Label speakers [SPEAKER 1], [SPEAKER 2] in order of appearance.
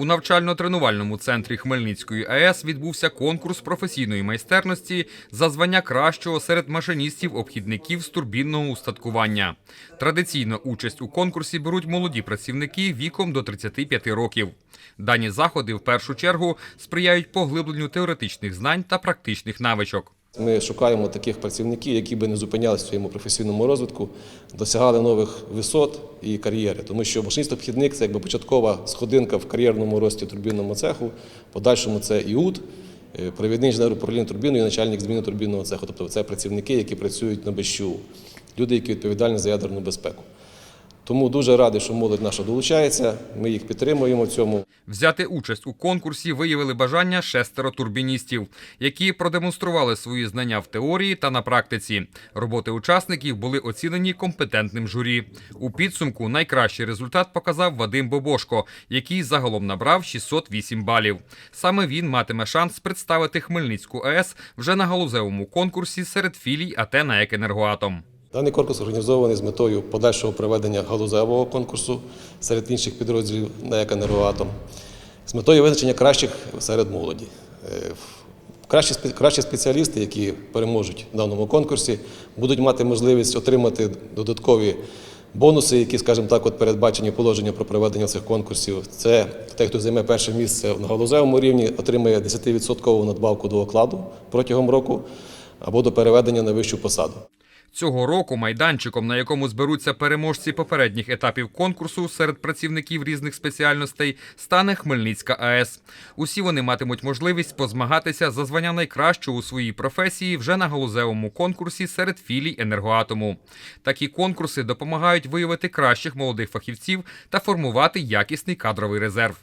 [SPEAKER 1] У навчально-тренувальному центрі Хмельницької АЕС відбувся конкурс професійної майстерності за звання кращого серед машиністів-обхідників з турбінного устаткування. Традиційно участь у конкурсі беруть молоді працівники віком до 35 років. Дані заходи в першу чергу сприяють поглибленню теоретичних знань та практичних навичок.
[SPEAKER 2] Ми шукаємо таких працівників, які би не зупинялися в своєму професійному розвитку, досягали нових висот і кар'єри. Тому що машиніст-обхідник це якби початкова сходинка в кар'єрному рості турбінному цеху. Подальшому це ІУД, е, провідний інженер управління турбіною і начальник зміни турбінного цеху. Тобто це працівники, які працюють на БЩУ, люди, які відповідальні за ядерну безпеку. Тому дуже радий, що молодь наша долучається. Ми їх підтримуємо в цьому.
[SPEAKER 1] Взяти участь у конкурсі виявили бажання шестеро турбіністів, які продемонстрували свої знання в теорії та на практиці. Роботи учасників були оцінені компетентним журі. У підсумку найкращий результат показав Вадим Бобошко, який загалом набрав 608 балів. Саме він матиме шанс представити Хмельницьку АЕС вже на галузевому конкурсі серед філій АТ на «Енергоатом».
[SPEAKER 2] Даний конкурс організований з метою подальшого проведення галузевого конкурсу серед інших підрозділів на «Екенергоатом», з метою визначення кращих серед молоді. Е, Кращі, кращі спеціалісти, які переможуть в даному конкурсі, будуть мати можливість отримати додаткові бонуси, які, скажімо так, от передбачені положення про проведення цих конкурсів. Це той, хто займе перше місце на галузевому рівні, отримає 10% надбавку до окладу протягом року або до переведення на вищу посаду.
[SPEAKER 1] Цього року майданчиком, на якому зберуться переможці попередніх етапів конкурсу серед працівників різних спеціальностей, стане Хмельницька АЕС. Усі вони матимуть можливість позмагатися за звання найкращого у своїй професії вже на галузевому конкурсі серед філій енергоатому. Такі конкурси допомагають виявити кращих молодих фахівців та формувати якісний кадровий резерв.